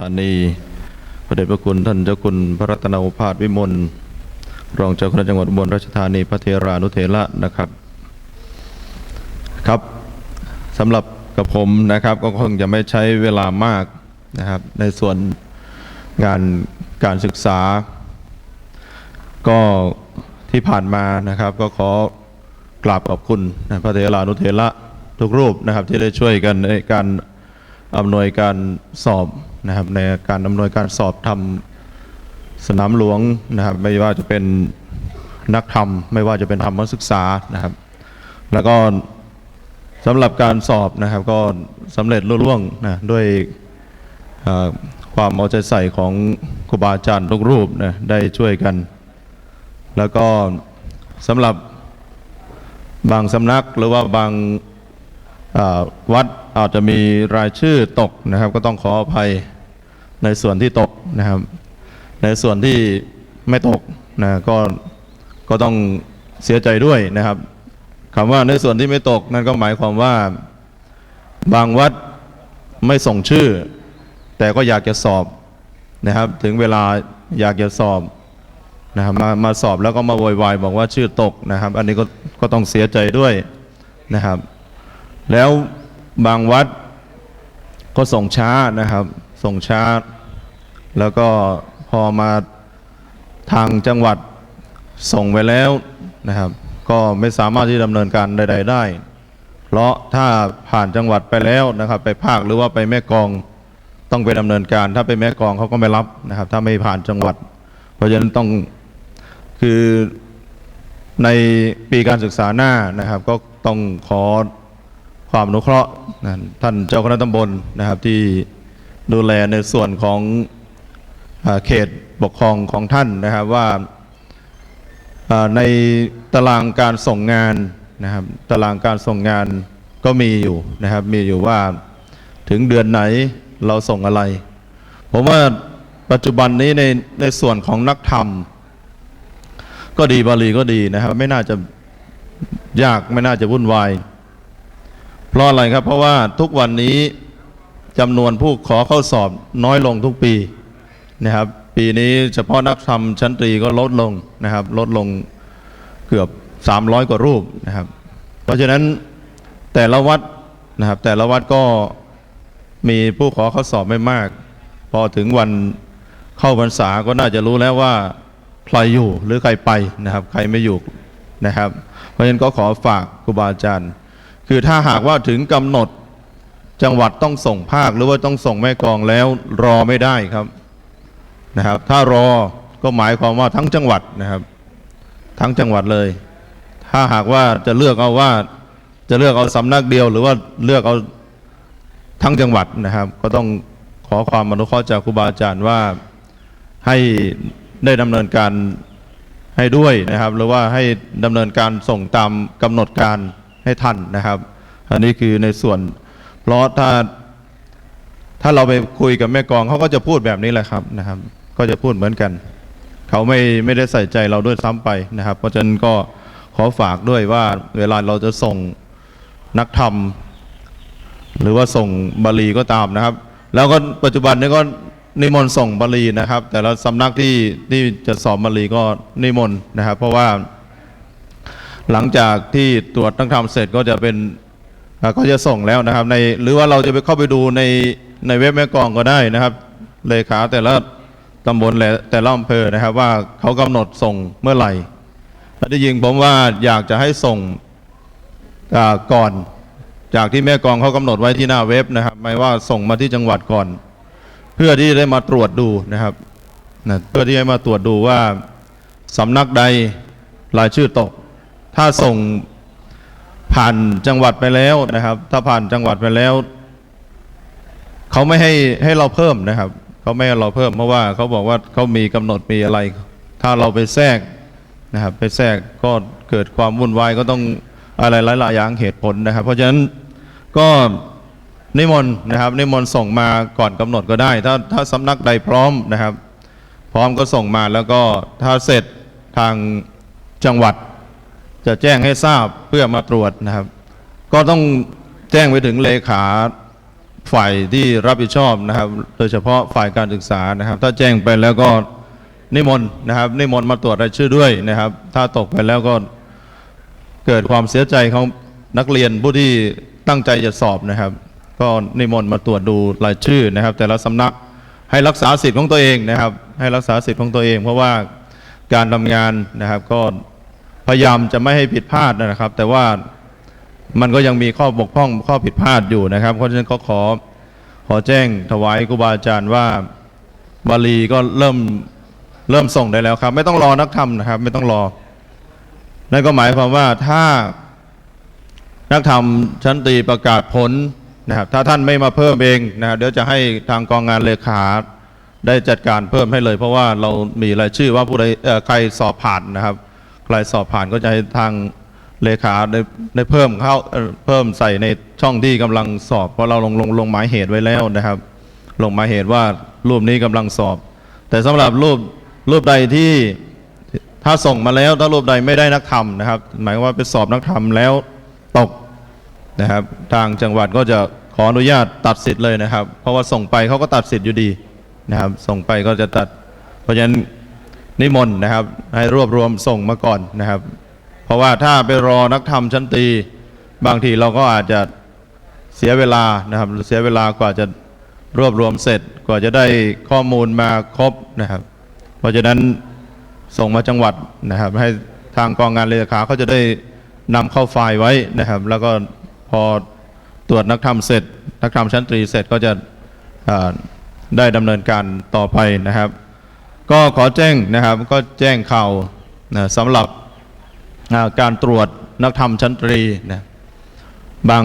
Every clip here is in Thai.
ธานีพระเดชพระคุณท่านเจ้าคุณพระรัตนโอภาสวิมลรองเจ้าคณะจังหวัดอุบลราชธานีพระเทรานุเทระนะครับครับสำหรับกับผมนะครับก็คงจะไม่ใช้เวลามากนะครับ ในส่วนงานการศึกษา ก็ที่ผ่านมานะครับ ก็ขอกราบขอบคุณนะพระเทรานุเทระทุกรูปนะครับที่ได้ช่วยกันในการอำนวยการสอบ นะครับในการอำนวยการสอบทำสนามหลวงนะครับไม่ว่าจะเป็นนักธรรม ไม่ว่าจะเป็นธรรมศึกษานะครับ แล้วก็สำหรับการสอบนะครับก็สำเร็จรุ่ล่วงนะด้วยความเอาใจใส่ของครูบาอาจารย์ทุกรูปนะได้ช่วยกัน แล้วก็สำหรับบางสำนักหรือว่าบางวัดอาจจะมีรายชื่อตกนะครับ ก็ต้องขออภัย ในส่วนที่ตกนะครับ ในส่วนที่ไม่ตกนะก็ก็ต้องเสียใจด้วยนะครับคำว่าในส่วนที่ไม่ตกนั่นก็หมายความว่าบางวัดไม่ส่งชื่อ แต่ก็อยากจะสอบนะครับ ถึงเวลาอยากจะสอบนะครับมามาสอบแล้วก็มาโวยวายบอกว่าชื่อตกนะครับ อันนี้ก็ก็ต้องเสียใจด้วยนะครับ แล้วบางวัดก็ส่งช้านะครับ ส่งช้า แล้วก็พอมาทางจังหวัดส่งไปแล้วนะครับ ก็ไม่สามารถที่ดำเนินการใด ๆ ได้ เพราะถ้าผ่านจังหวัดไปแล้วนะครับ ไปภาคหรือว่าไปแม่กองต้องไปดำเนินการ ถ้าไปแม่กองเขาก็ไม่รับนะครับ ถ้าไม่ผ่านจังหวัด เพราะฉะนั้นต้องคือในปีการศึกษาหน้านะครับ ก็ต้องขอความอนุเคราะห์นะท่านเจ้าคณะตำบลนะครับที่ดูแลในส่วนของ เขตปกครองของท่านนะครับว่าในตารางการส่งงานนะครับตารางการส่งงานก็มีอยู่นะครับมีอยู่ว่าถึงเดือนไหนเราส่งอะไร ผมว่าปัจจุบันนี้ในในส่วนของนักธรรม ก็ดีบาลีก็ดีนะครับ ไม่น่าจะยากไม่น่าจะวุ่นวายเพราะอะไรครับ เพราะว่าทุกวันนี้จำนวนผู้ขอเข้าสอบน้อยลงทุกปี นะครับปีนี้เฉพาะนักธรรมชั้นตรีก็ลดลงนะครับ ลดลงเกือบ 300 กว่ารูปนะครับ เพราะฉะนั้นแต่ละวัดนะครับ แต่ละวัดก็มีผู้ขอเข้าสอบไม่มาก พอถึงวันเข้าพรรษาก็น่าจะรู้แล้วว่าใครอยู่หรือใครไปนะครับ ใครไม่อยู่นะครับ เพราะฉะนั้นก็ขอฝากครูบาอาจารย์ คือถ้าหากว่าถึงกำหนดจังหวัดต้องส่งภาคหรือว่าต้องส่งแม่กองแล้วรอไม่ได้ครับ นะครับ ถ้ารอก็หมายความว่าทั้งจังหวัดนะครับ ทั้งจังหวัดเลย ถ้าหากว่าจะเลือกเอาว่าจะเลือกเอาสำนักเดียว หรือว่าเลือกเอาทั้งจังหวัดนะครับ ก็ต้องขอความอนุเคราะห์จากครูบาอาจารย์ว่าให้ได้ดำเนินการให้ด้วยนะครับ หรือว่าให้ดำเนินการส่งตามกำหนดการให้ทันนะครับ อันนี้คือในส่วน เพราะถ้าถ้าเราไปคุยกับแม่กองเขาก็จะพูดแบบนี้แหละครับนะครับ ก็จะพูดเหมือนกัน เขาไม่ไม่ได้ใส่ใจเราด้วยซ้ำไปนะครับ เพราะฉะนั้นก็ขอฝากด้วยว่าเวลาเราจะส่งนักธรรม หรือว่าส่งบาลีก็ตามนะครับ แล้วก็ปัจจุบันนี้ก็นิมนต์ส่งบาลีนะครับ แต่ละสำนักที่ที่จะสอบบาลีก็นิมนต์นะครับ เพราะว่า หลังจากที่ตรวจตั้งทำเสร็จก็จะเป็นก็จะส่งแล้วนะครับในหรือว่าเราจะไปเข้าไปดูในในเว็บแม่กองก็ได้นะครับ เลขาแต่ละ ตำบลแต่ละอำเภอนะครับ ว่าเขากำหนดส่งเมื่อไหร่แต่ที่จริงผมว่าอยากจะให้ส่งก่อนจากที่แม่กองเขากำหนดไว้ที่หน้าเว็บนะครับหมายว่าส่งมาที่จังหวัดก่อน เพื่อที่ได้มาตรวจดูนะครับนะเพื่อที่จะมาตรวจดูว่าสำนักใดรายชื่อตก ถ้าส่งผ่านจังหวัดไปแล้วนะครับ ถ้าผ่านจังหวัดไปแล้ว เขาไม่ให้ให้เราเพิ่มนะครับ เขาไม่ให้เราเพิ่มเพราะว่าเขาบอกว่าเขามีกำหนดมีอะไร ถ้าเราไปแทรกนะครับไปแทรกก็เกิดความวุ่นวายก็ต้องอะไรหลายๆอย่างเหตุผลนะครับ เพราะฉะนั้นก็นิมนต์นะครับนิมนต์ส่งมาก่อนกำหนดก็ได้ ถ้าถ้าสำนักใดพร้อมนะครับ พร้อมก็ส่งมาแล้วก็ถ้าเสร็จทางจังหวัด จะแจ้งให้ทราบเพื่อมาตรวจนะครับ ก็ต้องแจ้งไปถึงเลขา ฝ่ายที่รับผิดชอบนะครับ โดยเฉพาะฝ่ายการศึกษานะครับ ถ้าแจ้งไปแล้วก็นิมนต์นะครับ นิมนต์มาตรวจรายชื่อด้วยนะครับ ถ้าตกไปแล้วก็เกิดความเสียใจของนักเรียนผู้ที่ตั้งใจจะสอบนะครับ ก็นิมนต์มาตรวจดูรายชื่อนะครับ แต่ละสำนักให้รักษาสิทธิ์ของตัวเองนะครับ ให้รักษาสิทธิ์ของตัวเอง เพราะว่าการทำงานนะครับก็พยายามจะไม่ให้ผิดพลาดนะครับ แต่ว่า มันก็ยังมีข้อบกพร่องข้อผิดพลาดอยู่นะครับ เพราะฉะนั้นก็ขอขอแจ้งถวายครูบาอาจารย์ว่าบาลีก็เริ่มเริ่มส่งได้แล้วครับ ไม่ต้องรอนักธรรมนะครับ ไม่ต้องรอ นั่นก็หมายความว่าถ้านักธรรมชั้นตรีประกาศผลนะครับถ้าท่านไม่มาเพิ่มเองนะครับเดี๋ยวจะให้ทางกองงานเลขาได้จัดการเพิ่มให้เลย เพราะว่าเรามีรายชื่อว่าผู้ใดใครสอบผ่านนะครับ ใครสอบผ่านก็จะให้ทาง เลขาได้ได้เพิ่มเข้าเพิ่มใส่ในช่องที่กำลังสอบ เพราะเราลงลงลงหมายเหตุไว้แล้วนะครับ ลงหมายเหตุว่ารูปนี้กำลังสอบ แต่สำหรับรูปรูปใดที่ถ้าส่งมาแล้วถ้ารูปใดไม่ได้นักธรรมนะครับ หมายว่าไปสอบนักธรรมแล้วตกนะครับ ทางจังหวัดก็จะขออนุญาตตัดสิทธิ์เลยนะครับ เพราะว่าส่งไปเขาก็ตัดสิทธิ์อยู่ดีนะครับ ส่งไปก็จะตัด เพราะฉะนั้นนิมนต์นะครับ ให้รวบรวมส่งมาก่อนนะครับ เพราะว่าถ้าไปรอนักธรรมชั้นตรีบางทีเราก็อาจจะเสียเวลานะครับเสียเวลากว่าจะรวบรวมเสร็จกว่าจะได้ข้อมูลมาครบนะครับ เพราะฉะนั้นส่งมาจังหวัดนะครับ ให้ทางกองงานเลขาเขาจะได้นำเข้าไฟล์ไว้นะครับ แล้วก็พอตรวจนักธรรมเสร็จ นักธรรมชั้นตรีเสร็จก็จะได้ดำเนินการต่อไปนะครับ ก็ขอแจ้งนะครับก็แจ้งข่าวนะสำหรับ การตรวจนักธรรมชั้นตรีนะบาง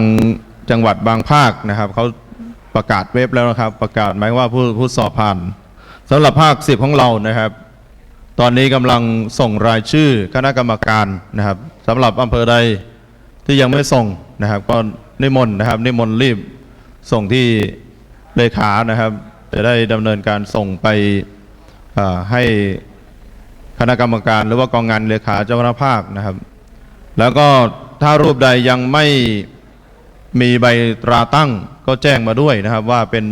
จังหวัดบางภาคนะครับเขาประกาศเว็บแล้วนะครับ ประกาศหมายว่าผู้ผู้สอบผ่านสำหรับภาคสิบของเรานะครับ ตอนนี้กำลังส่งรายชื่อคณะกรรมการนะครับสำหรับอำเภอใดที่ยังไม่ส่งนะครับ ก็นิมนต์นะครับนิมนต์รีบส่งที่เลขานะครับ จะได้ดำเนินการส่งไปอ่าให้ คณะกรรมการหรือว่ากองงานเลขาเจ้าคณะภาคนะครับ แล้วก็ถ้ารูปใดยังไม่มีใบตราตั้งก็แจ้งมาด้วยนะครับว่าเป็น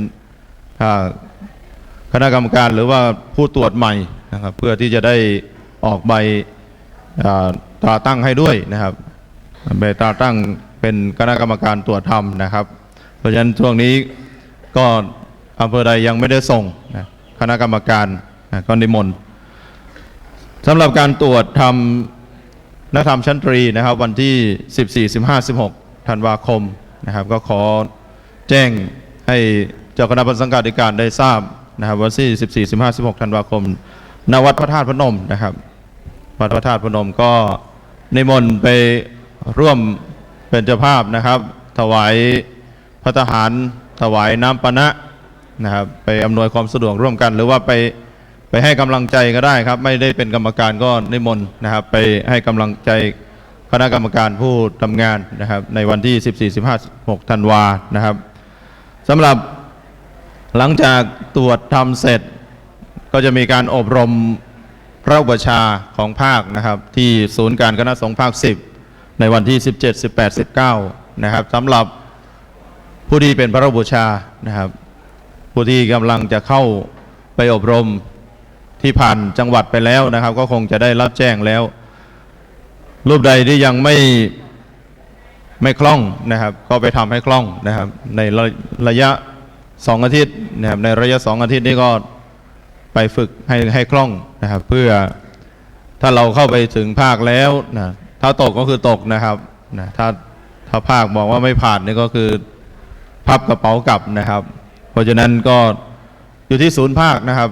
คณะกรรมการหรือว่าผู้ตรวจใหม่นะครับ เพื่อที่จะได้ออกใบตราตั้งให้ด้วยนะครับใบตราตั้งเป็นคณะกรรมการตรวจทำนะครับ เพราะฉะนั้นช่วงนี้ก็อำเภอใดยังไม่ได้ส่งคณะกรรมการก็นิมนต์ สำหรับการตรวจทำนักธรรมชั้นตรีนะครับ วันที่ 14 15 16 ธันวาคมนะครับ ก็ขอแจ้งให้เจ้าคณะพันสังกัดการได้ทราบนะครับวันที่14 15 16 ธันวาคมณวัดพระธาตุพนมนะครับ วัดพระธาตุพนมก็นิมนต์ไปร่วมเป็นเจ้าภาพนะครับ ถวายพระทหารถวายน้ำปนะนะครับ ไปอำนวยความสะดวกร่วมกัน หรือว่าไป ไปให้กำลังใจก็ได้ครับ ไม่ได้เป็นกรรมการก็นิมนต์นะครับ ไปให้กำลังใจคณะกรรมการผู้ทำงานนะครับ ในวันที่ 14 15 16ธันวานะครับสำหรับหลังจากตรวจทำเสร็จ ก็จะมีการอบรมพระอุปชาของภาคนะครับ ที่ศูนย์การคณะสงฆ์ภาค 10 ในวันที่ 17 18 19 นะครับสำหรับผู้ที่เป็นพระอุปชานะครับ ผู้ที่กำลังจะเข้าไปอบรม ที่ผ่านจังหวัดไปแล้วนะครับ ก็คงจะได้รับแจ้งแล้ว รูปใดที่ยังไม่ไม่คล่องนะครับ ก็ไปทำให้คล่องนะครับ ในระระยะสองอาทิตย์นะครับในระยะสองอาทิตย์นี้ก็ไปฝึกให้ให้คล่องนะครับ เพื่อถ้าเราเข้าไปถึงภาคแล้วนะถ้าตกก็คือตกนะครับนะถ้าถ้าภาคบอกว่าไม่ผ่านนี่ก็คือพับกระเป๋ากลับนะครับ เพราะฉะนั้นก็อยู่ที่ศูนย์ภาคนะครับ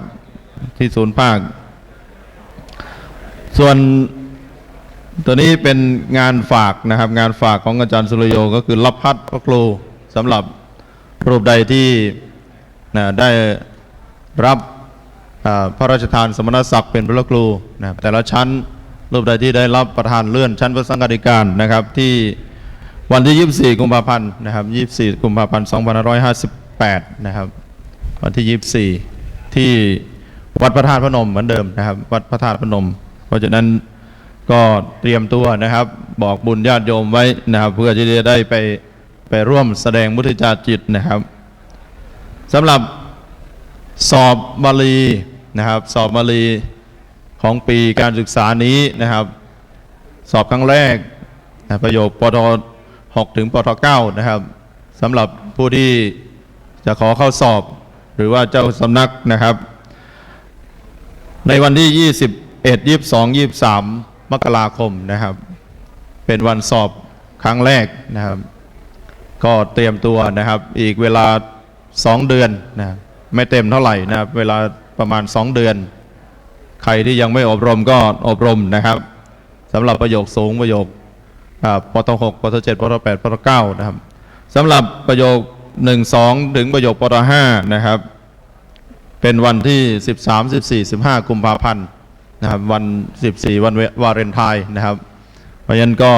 ที่ศูนย์ภาค ส่วนตัวนี้เป็นงานฝากนะครับ งานฝากของอาจารย์สุรโยก็คือรับพัดพระครูสำหรับรูปใดที่นะได้รับพระราชทานสมณศักดิ์เป็นพระครูนะแต่ละชั้นรูปใดที่ได้รับประธานเลื่อนชั้นพระสังฆาธิการนะครับ ที่วันที่ 24 กุมภาพันธ์นะครับ 24 กุมภาพันธ์ 2558 นะครับ วันที่ 24 ที่ วัดพระธาตุพนมเหมือนเดิมนะครับ วัดพระธาตุพนม เพราะฉะนั้นก็เตรียมตัวนะครับ บอกบุญญาติโยมไว้นะครับ เพื่อที่จะได้ไปไปร่วมแสดงมุทิตาจิตนะครับสำหรับสอบบาลีนะครับ สอบบาลีของปีการศึกษานี้นะครับ สอบครั้งแรกนะประโยคปท6ถึงปท9นะครับสำหรับผู้ที่จะขอเข้าสอบ หรือว่าเจ้าสำนักนะครับ ในวันที่ 21 22 23 มกราคมนะครับ เป็นวันสอบครั้งแรกนะครับ ก็เตรียมตัวนะครับ อีกเวลา 2 เดือนนะไม่เต็มเท่าไหร่นะครับ เวลาประมาณ 2 เดือน ใครที่ยังไม่อบรมก็อบรมนะครับสำหรับประโยคสูงประโยคอ่าปท6ปท7ปท8ปท9นะครับสำหรับประโยค1 2ถึงประโยคปท5นะครับ เป็นวันที่ 13 14 15 กุมภาพันธ์นะครับวัน 14 วันวาเลนไทน์นะครับ เพราะฉะนั้นก็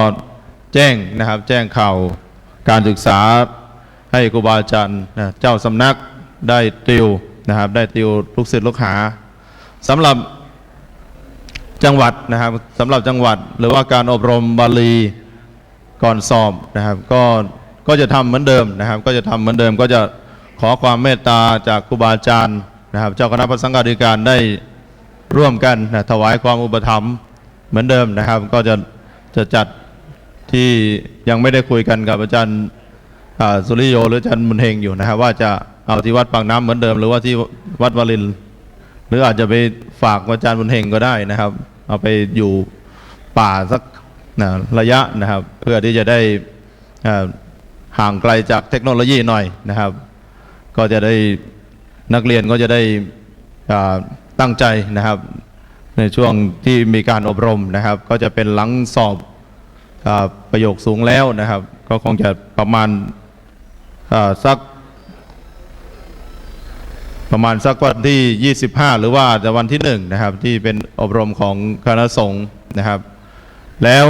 แจ้งนะครับแจ้งข่าวการศึกษาให้ครูบาอาจารย์เจ้าสำนักได้ติวนะครับได้ติวลูกศิษย์ลูกหาสำหรับจังหวัดนะครับสำหรับจังหวัดหรือว่าการอบรมบาลีก่อนสอบนะครับ ก็ก็จะทำเหมือนเดิมนะครับ ก็จะทำเหมือนเดิมก็จะขอความเมตตาจากครูบาอาจารย์ นะครับเจ้าคณะพระสังฆาธิการได้ร่วมกันนะถวายความอุปถัมภ์เหมือนเดิมนะครับ ก็จะจะจัดที่ยังไม่ได้คุยกันกับอาจารย์สุริโยหรืออาจารย์มุนเฮงอยู่นะครับ ว่าจะเอาที่วัดปากน้ำเหมือนเดิม หรือว่าที่วัดวาริน หรืออาจจะไปฝากอาจารย์มุนเฮงก็ได้นะครับ เอาไปอยู่ป่าสักนะระยะนะครับ เพื่อที่จะได้ห่างไกลจากเทคโนโลยีหน่อยนะครับ ก็จะได้ นักเรียนก็จะได้ตั้งใจนะครับ ในช่วงที่มีการอบรมนะครับ ก็จะเป็นหลังสอบอประโยคสูงแล้วนะครับ ก็คงจะประมาณสักประมาณสักวันที่ 25 หรือว่าจะวันที่1นะครับที่เป็นอบรมของคณะสงฆ์นะครับ แล้ว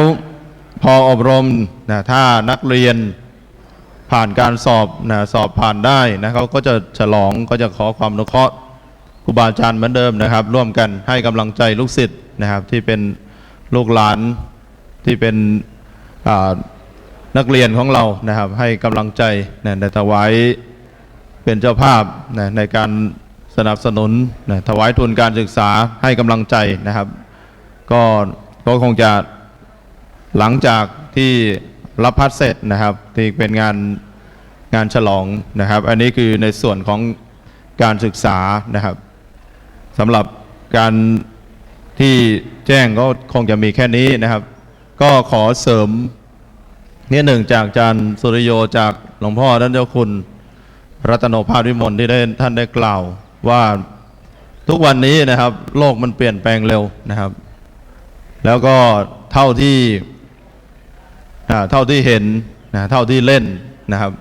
พออบรมนะถ้านักเรียน ผ่านการสอบนะสอบผ่านได้นะเขาก็จะฉลองก็จะขอความอนุเคราะห์ครูบาอาจารย์เหมือนเดิมนะครับ ร่วมกันให้กำลังใจลูกศิษย์นะครับที่เป็นลูกหลานที่เป็นนักเรียนของเรานะครับ ให้กำลังใจนะในถวายเป็นเจ้าภาพนะในการสนับสนุนนะถวายทุนการศึกษาให้กำลังใจนะครับ ก็ก็คงจะหลังจากที่ รับพัดเสร็จนะครับที่เป็นงานงานฉลองนะครับ อันนี้คือในส่วนของการศึกษานะครับสำหรับการที่แจ้งก็คงจะมีแค่นี้นะครับ ก็ขอเสริมนิดหนึ่งจากอาจารย์สุริโยจากหลวงพ่อท่านเจ้าคุณ รัตนภาพวิมลที่ได้ท่านได้กล่าวว่าทุกวันนี้นะครับ โลกมันเปลี่ยนแปลงเร็วนะครับ แล้วก็เท่าที่ เท่าที่เห็นนะเท่าที่เล่นนะครับ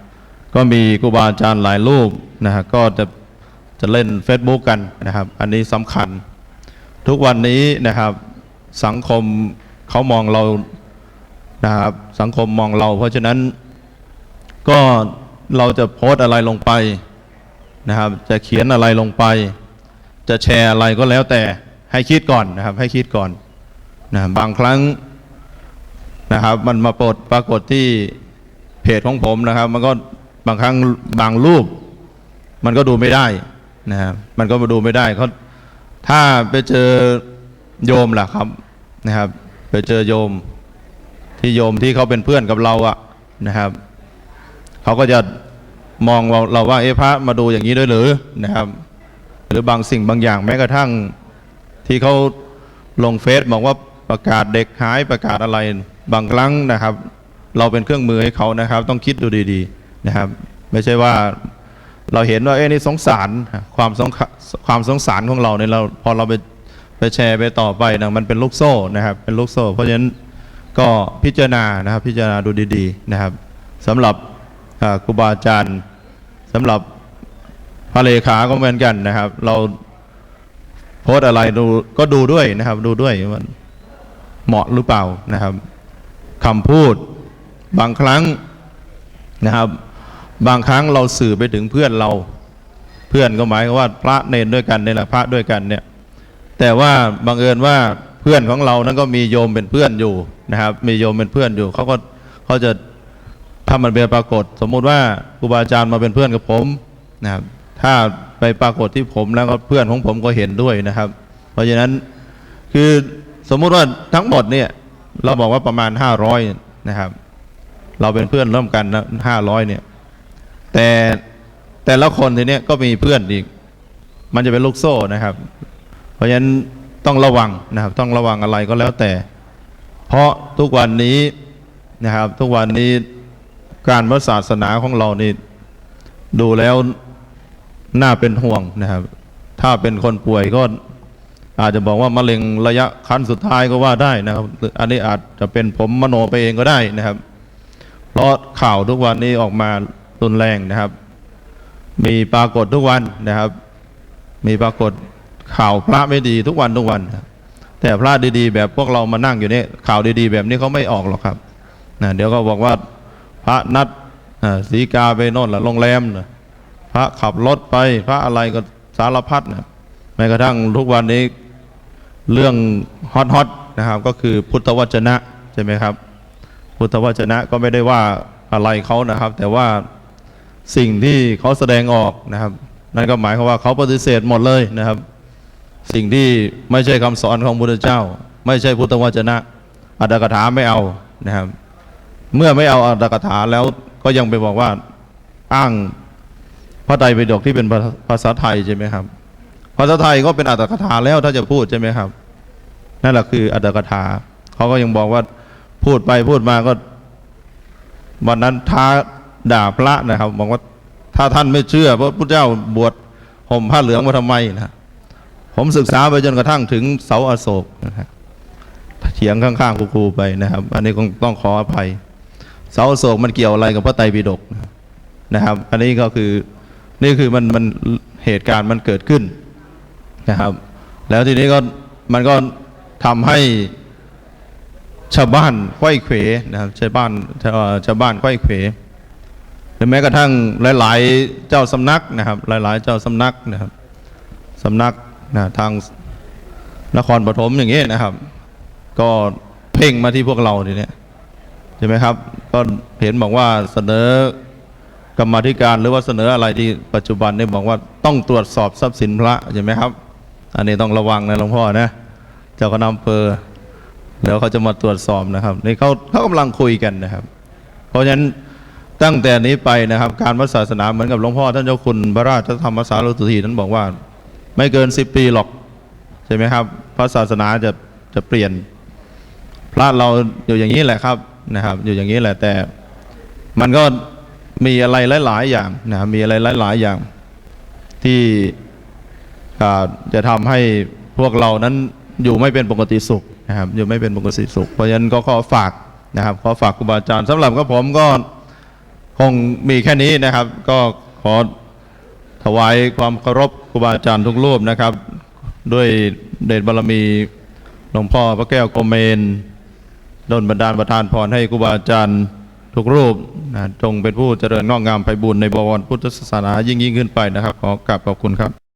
ก็มีครูบาอาจารย์หลายรูปนะฮะก็จะจะเล่น Facebook กันนะครับ อันนี้สำคัญ ทุกวันนี้นะครับสังคมเขามองเรานะครับสังคมมองเรา เพราะฉะนั้นก็เราจะโพสอะไรลงไปนะครับ จะเขียนอะไรลงไป จะแชร์อะไรก็แล้วแต่ให้คิดก่อนนะครับ ให้คิดก่อนนะบางครั้ง นะครับ มันมาปรดปรากฏที่เพจของผมนะครับ มันก็บางครั้งบางรูป มันก็ดูไม่ได้นะครับมันก็มาดูไม่ได้เขาถ้าไปเจอโยมล่ะครับนะครับ ไปเจอโยมที่โยมที่เขาเป็นเพื่อนกับเราอะนะครับเขาก็จะมองเราเราว่าเอะพระมาดูอย่างนี้ด้วยหรือนะครับ หรือบางสิ่งบางอย่างแม้กระทั่งที่เขาลงเฟซบอกว่าประกาศเด็กหายประกาศอะไร บางครั้งนะครับ เราเป็นเครื่องมือให้เขานะครับ ต้องคิดดูดีๆนะครับ ไม่ใช่ว่าเราเห็นว่าเอ้นี่สงสารความสงความสงสารของเราเนี่ยเราพอเราไปไปแชร์ไปต่อไปนะมันเป็นลูกโซ่นะครับ เป็นลูกโซ่ เพราะฉะนั้นก็พิจารณานะครับ พิจารณาดูดี ๆนะครับสำหรับครูบาอาจารย์สำหรับพระเลขาก็เหมือนกันนะครับ เราโพสอะไรดูก็ดูด้วยนะครับ ดูด้วยว่าเหมาะหรือเปล่านะครับ คำพูด บางครั้งนะครับ บางครั้งเราสื่อไปถึงเพื่อนเรา เพื่อนก็หมายว่าพระเนรด้วยกันเนี่ยแหละพระด้วยกันเนี่ย แต่ว่าบังเอิญว่าเพื่อนของเรานั้นก็มีโยมเป็นเพื่อนอยู่นะครับ มีโยมเป็นเพื่อนอยู่เขาก็เขาจะถ้ามันเป็นปรากฏ สมมุติว่าครูบาอาจารย์มาเป็นเพื่อนกับผมนะครับ ถ้าไปปรากฏที่ผมแล้วก็เพื่อนของผมก็เห็นด้วยนะครับ เพราะฉะนั้นคือสมมุติว่าทั้งหมดเนี่ย เราบอกว่าประมาณ500นะครับ เราเป็นเพื่อนร่วมกันห้าร้อยเนี่ย แต่แต่ละคนทีเนี้ยก็มีเพื่อนอีก มันจะเป็นลูกโซ่นะครับ เพราะฉะนั้นต้องระวังนะครับ ต้องระวังอะไรก็แล้วแต่ เพราะทุกวันนี้นะครับ ทุกวันนี้การพระศาสนาของเรานี่ดูแล้วน่าเป็นห่วงนะครับ ถ้าเป็นคนป่วยก็ อาจจะบอกว่ามะเร็งระยะขั้นสุดท้ายก็ว่าได้นะครับ อันนี้อาจจะเป็นผมมโนไปเองก็ได้นะครับ เพราะข่าวทุกวันนี้ออกมารุนแรงนะครับ มีปรากฏทุกวันนะครับ มีปรากฏข่าวพระไม่ดีทุกวันทุกวัน แต่พระดีๆ แบบพวกเรามานั่งอยู่นี่ข่าวดีๆ แบบนี้เขาไม่ออกหรอกครับนะเดี๋ยวก็บอกว่าพระนัดอ่าสีกาไปโน่นละโรงแรมนะพระขับรถไปพระอะไรก็สารพัดนะแม้กระทั่งทุกวันนี้ เรื่องฮอตฮอตนะครับก็คือพุทธวจนะใช่ไหมครับ พุทธวจนะก็ไม่ได้ว่าอะไรเขานะครับ แต่ว่าสิ่งที่เขาแสดงออกนะครับ นั่นก็หมายความว่าเขาปฏิเสธหมดเลยนะครับ สิ่งที่ไม่ใช่คำสอนของพุทธเจ้า ไม่ใช่พุทธวจนะ อัตถกถาไม่เอานะครับ เมื่อไม่เอาอัตถกถาแล้วก็ยังไปบอกว่าอ้างพระไตรปิฎกที่เป็นภาภาษาไทยใช่ไหมครับภาษาไทยก็เป็นอัตถกถาแล้วถ้าจะพูดใช่ไหมครับ นั่นแหละคืออัตถกถาเขาก็ยังบอกว่าพูดไปพูดมาก็วันนั้นท้าด่าพระนะครับ บอกว่าถ้าท่านไม่เชื่อพระพุทธเจ้าบวชห่มผ้าเหลืองมาทำไมนะผมศึกษาไปจนกระทั่งถึงเสาอโศกนะครับเถียงข้างๆครูไปนะครับ อันนี้คงต้องขออภัย เสาอโศกมันเกี่ยวอะไรกับพระไตรปิฎกนะครับ อันนี้ก็คือนี่คือมันมันเหตุการณ์มันเกิดขึ้นนะครับ แล้วทีนี้ก็มันก็ ทำให้ชาวบ้านไขว้เขวนะครับชาวบ้านชาวบ้านไขว้เขวหรือแม้กระทั่งหลาย ๆ เจ้าสำนักนะครับ หลาย ๆ เจ้าสำนักนะครับสำนักนะทางนครปฐมอย่างเงี้ยนะครับ ก็เพ่งมาที่พวกเราทีเนี้ยใช่ไหมครับ ก็เห็นบอกว่าเสนอกรรมธิการหรือว่าเสนออะไรที่ปัจจุบันเนี่ยบอกว่าต้องตรวจสอบทรัพย์สินพระใช่ไหมครับ อันนี้ต้องระวังนะหลวงพ่อนะ เจ้าคณะอำเภอแล้วเขาจะมาตรวจสอบนะครับนี่เขาเขากำลังคุยกันนะครับ เพราะฉะนั้นตั้งแต่นี้ไปนะครับ การพระศาสนาเหมือนกับหลวงพ่อท่านเจ้าคุณพระราชธรรมสารุตุทีท่านบอกว่า ไม่เกินสิบปีหรอกใช่ไหมครับ พระศาสนาจะจะเปลี่ยน พระเราอยู่อย่างนี้แหละครับนะครับ อยู่อย่างนี้แหละแต่มันก็มีอะไรหลาย ๆ อย่างนะครับมีอะไรหลาย ๆ อย่างที่จะทำให้พวกเรานั้น อยู่ไม่เป็นปกติสุขนะครับอยู่ไม่เป็นปกติสุข เพราะฉะนั้นก็ขอฝากนะครับขอฝากครูบาอาจารย์สำหรับกับผมก็คงมีแค่นี้นะครับ ก็ขอถวายความเคารพครูบาอาจารย์ทุกรูปนะครับ ด้วยเดชบารมีหลวงพ่อพระแก้วโกเมนดลบันดาลประทานพรให้ครูบาอาจารย์ทุกรูปนะจงเป็นผู้เจริญงอกงามไปบุญในบวรพุทธศาสนายิ่งยิ่งขึ้นไปนะครับ ขอกราบขอบคุณครับ